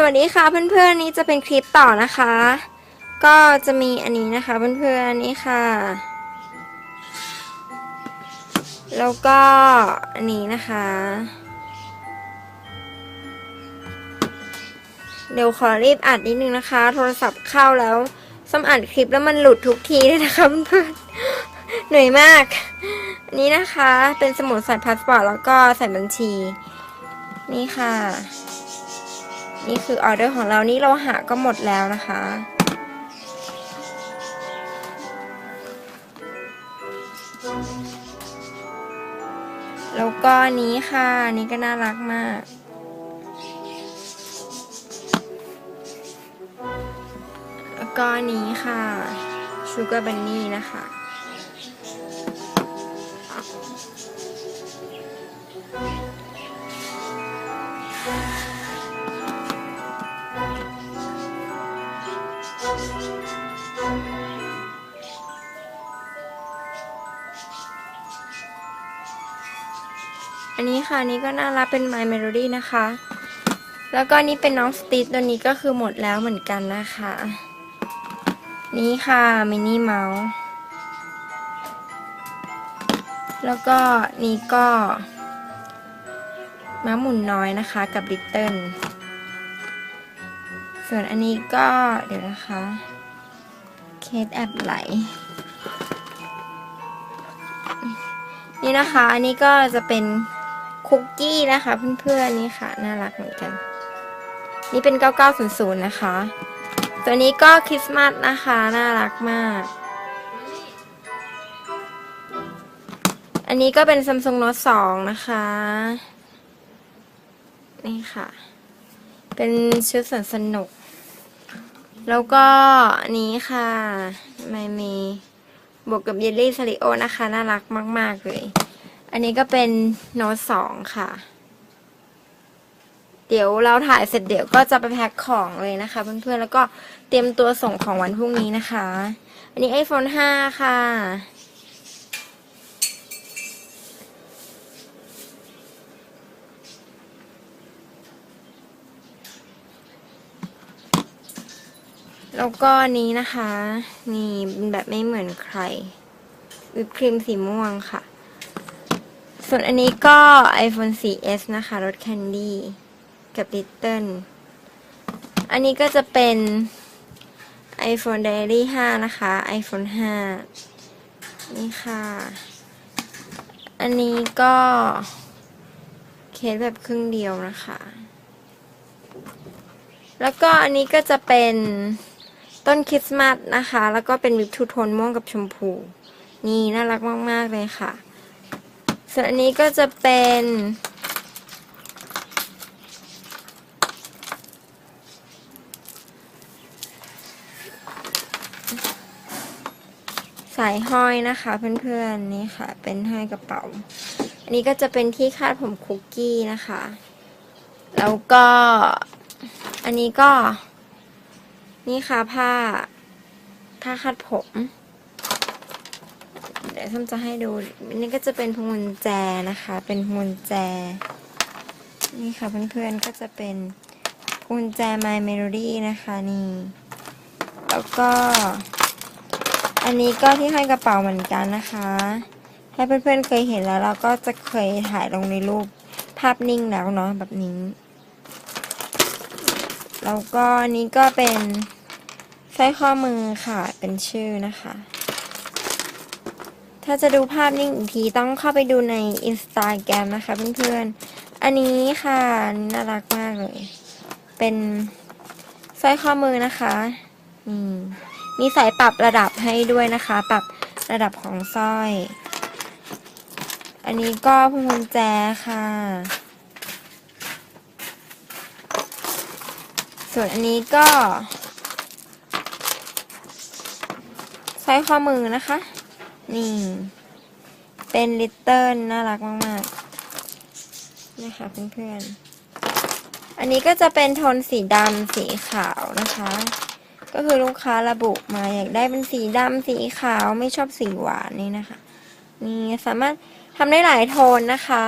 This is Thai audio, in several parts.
สวัสดีค่ะเพื่อนๆนี่จะเป็นคลิปต่อนะคะ ก็จะมีอันนี้นะคะเพื่อนๆนี่ค่ะ แล้วก็อันนี้นะคะ เดี๋ยวขอรีบอัดนิดนึงนะคะ โทรศัพท์เข้าแล้วซ้ำอัดคลิปแล้วมันหลุดทุกทีเลยนะคะเพื่อนๆเหนื่อยมากอันนี้นะคะเป็นสมุดใส่พาสปอร์ตแล้วก็ใส่บัญชี นี่ค่ะ นี่คือออเดอร์ของเรานี่เราหาก็หมดแล้วนะคะ แล้วก็อันนี้ค่ะนนี้ก็น่ารักมากแล้วก็อันนี้ค่ะชูเการ์บันนี่นะคะ อันนี้ค่ะนี้ก็น่ารักเป็น My Melody นะคะ แล้วก็นี่เป็นน้องสตีทตัวนี้ก็คือหมดแล้วเหมือนกันนะคะ นี่ค่ะมินิเมาส์ แล้วก็นี่ก็ม้าหมุนน้อยนะคะกับลิตเติ้ล ส่วนอันนี้ก็เดี๋ยวนะคะ เคสแอบไหล นี่นะคะ อันนี้ก็จะเป็นคุกกี้นะคะเพื่อนๆนี่ค่ะ น่ารักเหมือนกัน นี่เป็น 9900 นะคะ ตัวนี้ก็คริสต์มาสนะคะ น่ารักมาก อันนี้ก็เป็น Samsung Note 2นะคะ นี่ค่ะ เป็นชุดสนสนุก แล้วก็นนี้ค่ะไม่มีบวกกับเยลลี่ซาริโอนะคะ น่ารักมาก ๆ เลย อันนี้ก็เป็นโน้ตสองค่ะ เดี๋ยวเราถ่ายเสร็จเดี๋ยวก็จะไปแพ็คของเลยนะคะเพื่อนๆ แล้วก็เตรียมตัวส่งของวันพรุ่งนี้นะคะ อันนี้ iPhone 5 ค่ะ แล้วก็นี้นะคะ นี่เป็นแบบไม่เหมือนใคร วิปครีมสีม่วงค่ะ ส่วนอันนี้ก็ iPhone 4S นะคะรสแคนดี้กับลิตเติ้ลอันนี้ก็จะเป็น iPhone Diary 5 นะคะ iPhone 5 นี่ค่ะ อันนี้ก็เคสแบบครึ่งเดียวนะคะ แล้วก็อันนี้ก็จะเป็น ต้นคริสต์มาสนะคะ แล้วก็เป็นวิปทูโทนม่วงกับชมพู นี่น่ารักมาก ๆ เลยค่ะ ส่วนอันนี้ก็จะเป็นสายห้อยนะคะเพื่อนๆนี่ค่ะ เป็นห้อยกระเป๋า อันนี้ก็จะเป็นที่คาดผมคุกกี้นะคะ แล้วก็อันนี้ก็ นี่ค่ะผ้าผ้าคาดผม เดี๋ยวส้มจะให้ดูนนี้ก็จะเป็นพวงกุญแจนะคะ เป็นพวงกุญแจ นี่ค่ะเพื่อนๆก็จะเป็นพวงกุญแจ My Melody นะคะนี่ แล้วก็ อันนี้ก็ที่ให้กระเป๋าเหมือนกันนะคะ ให้เพื่อนๆเคยเห็นแล้วเราก็จะเคยถ่ายลงในรูปภาพนิ่งแล้วเนาะแบบนี้ แล้วก็นนี้ก็เป็น สร้อยข้อมือค่ะเป็นชื่อนะคะ ถ้าจะดูภาพนิ่งอีกทีต้องเข้าไปดูในอินสตาแกรมนะคะเพื่อนๆ อันนี้ค่ะน,น่ารักมากเลย เป็นสร้อยข้อมือนะคะนี่มีสายปรับระดับให้ด้วยนะคะ ปรับระดับของสร้อย อันนี้ก็พวงกุญแจค่ะ ส่วนอันนี้ก็ส ร้อยข้อมือนะคะ นี่ เป็นลิตเติ้ลน่ารักมากๆนะคะเพื่อนๆ อันนี้ก็จะเป็นโทนสีดำสีขาวนะคะ ก็คือลูกค้าระบุมาอยากได้เป็นสีดำสีขาวไม่ชอบสีหวานนี่นะคะ นี่สามารถทำได้หลายโทนนะคะ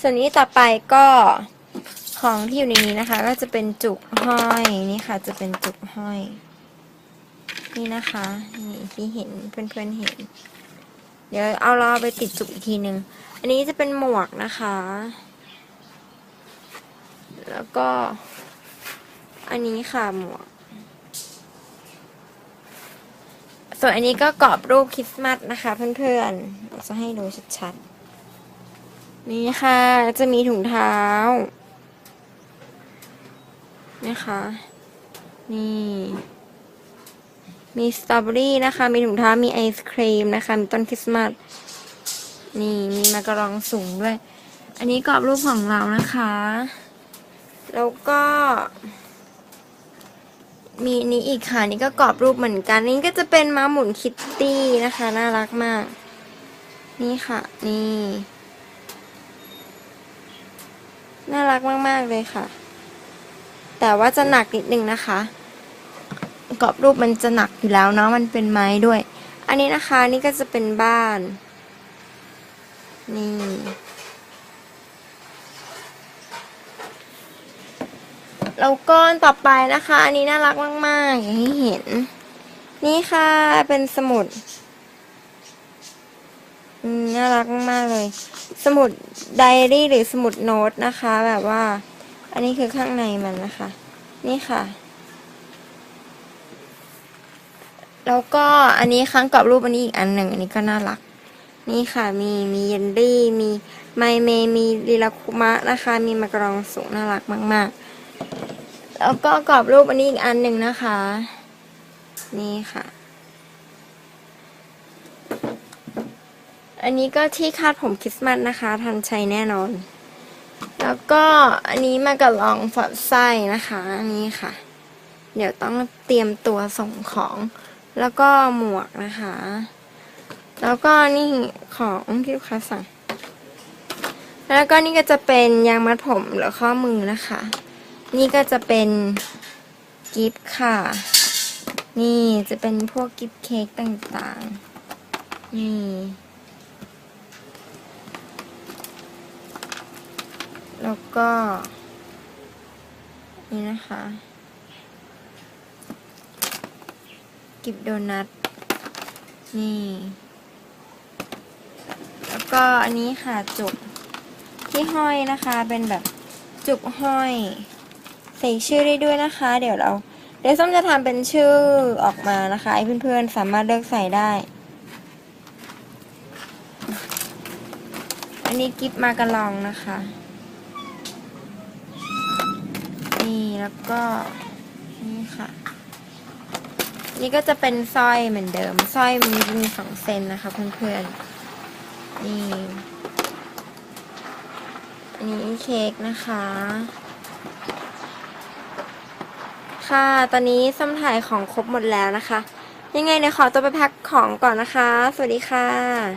ส่วนนี้ต่อไปก็ของที่อยู่ในนี้นะคะ ก็จะเป็นจุกห้อยนี่ค่ะ จะเป็นจุกห้อย นี่นะคะ ที่เห็นเพื่อนๆเห็น เดี๋ยวเอาเราไปติดจุกอีกทีหนึ่งอันนี้จะเป็นหมวกนะคะ แล้วก็ อันนี้ค่ะหมวก ส่วนอันนี้ก็กรอบรูปคริสต์มาสนะคะ เพื่อนๆเราจะให้ดูชัดๆ นี่ค่ะจะมีถุงเท้านะคะ นี่ มีสตรอเบอรี่นะคะ มีถุงเท้า มีไอศครีมนะคะ มีต้นคริสต์มาส นี่ มีมากรองสูงด้วย อันนี้กรอบรูปของเรานะคะ แล้วก็ มีนนี้อีกค่ะ นี่ก็กรอบรูปเหมือนกัน นี่ก็จะเป็นม้าหมุนคิตตี้นะคะ น่ารักมาก นี่ค่ะ นี่ น่ารักมาก ๆ เลยค่ะ แต่ว่าจะหนักนิดนึงนะคะ กรอบรูปมันจะหนักอยู่แล้วเนาะมันเป็นไม้ด้วย อันนี้นะคะนี่ก็จะเป็นบ้าน นี่ แล้วก็ต่อไปนะคะ อันนี้น่ารักมาก ๆ อย่างที่เห็น นี่ค่ะเป็นสมุดน่ารักมากเลย สมุดไดอารี่หรือสมุดโน้ตนะคะ แบบว่า อันนี้คือข้างในมันนะคะ นี่ค่ะ แล้วก็อันนี้ครั้งกรอบรูปอันนี้อีกอันหนึ่งอันนี้ก็น่ารัก นี่ค่ะมีมีเยนดี้มีไมเมมีลีลาคุมะนะคะ มีมากรองสูงน่ารักมาก ๆ แล้วก็กรอบรูปอันนี้อีกอันหนึ่งนะคะ นี่ค่ะ อันนี้ก็ที่คาดผมคริสต์มาสนะคะ ทันใช้แน่นอน แล้วก็อันนี้มากระลองฝัดไส้นะคะนนี้ค่ะ เดี๋ยวต้องเตรียมตัวส่งของ แล้วก็หมวกนะคะ แล้วก็นี่ของที่ลูกค้าสั่ง แล้วก็นี่ก็จะเป็นยางมัดผมหรือข้อมือนะคะ นี่ก็จะเป็นกิฟต์ค่ะ นี่จะเป็นพวกกิฟต์เค้กต่างๆ นี่ แล้วก็ นี่นะคะ กิบโดนัทนี่ แล้วก็อันนี้ค่ะจุกที่ห้อยนะคะเป็นแบบจุกห้อย ใส่ชื่อได้ด้วยนะคะ เดี๋ยวเรา เดี๋ยวส้มจะทำเป็นชื่อออกมานะคะให้เพื่อนๆสามารถเลือกใส่ได้ อันนี้กิฟมากระลองนะคะนี่แล้วก็นี่ค่ะ นี่ก็จะเป็นสร้อยเหมือนเดิมสร้อยมันมีสองเซนนะคะเพื่อนๆนี่อันนี้เค้กนะคะ ค่ะ ตอนนี้ส้มถ่ายของครบหมดแล้วนะคะ ยังไงเดี๋ยวขอตัวไปแพ็คของก่อนนะคะ สวัสดีค่ะ